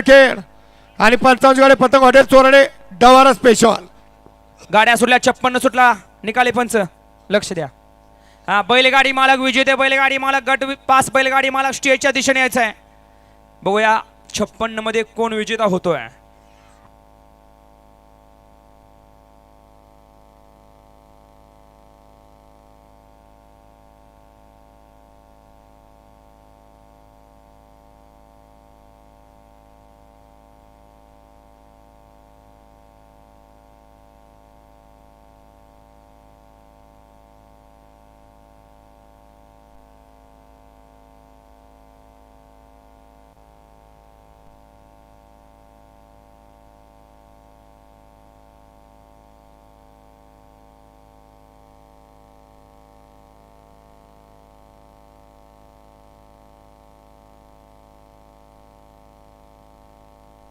खेळ आणि पंचावन्न गाडी पतंग हॉटेल चोरडे डवारा स्पेशल गाड्या सुटल्या छप्पन्न सुटला. निकाले पंच. लक्ष द्या. हा बैलगाडी मालक विजेते बैलगाडी मालक गट पास बैलगाडी मालक स्टेजच्या दिशेने यायचं आहे बघूया छप्पन्नमध्ये कोण विजेता होतोय.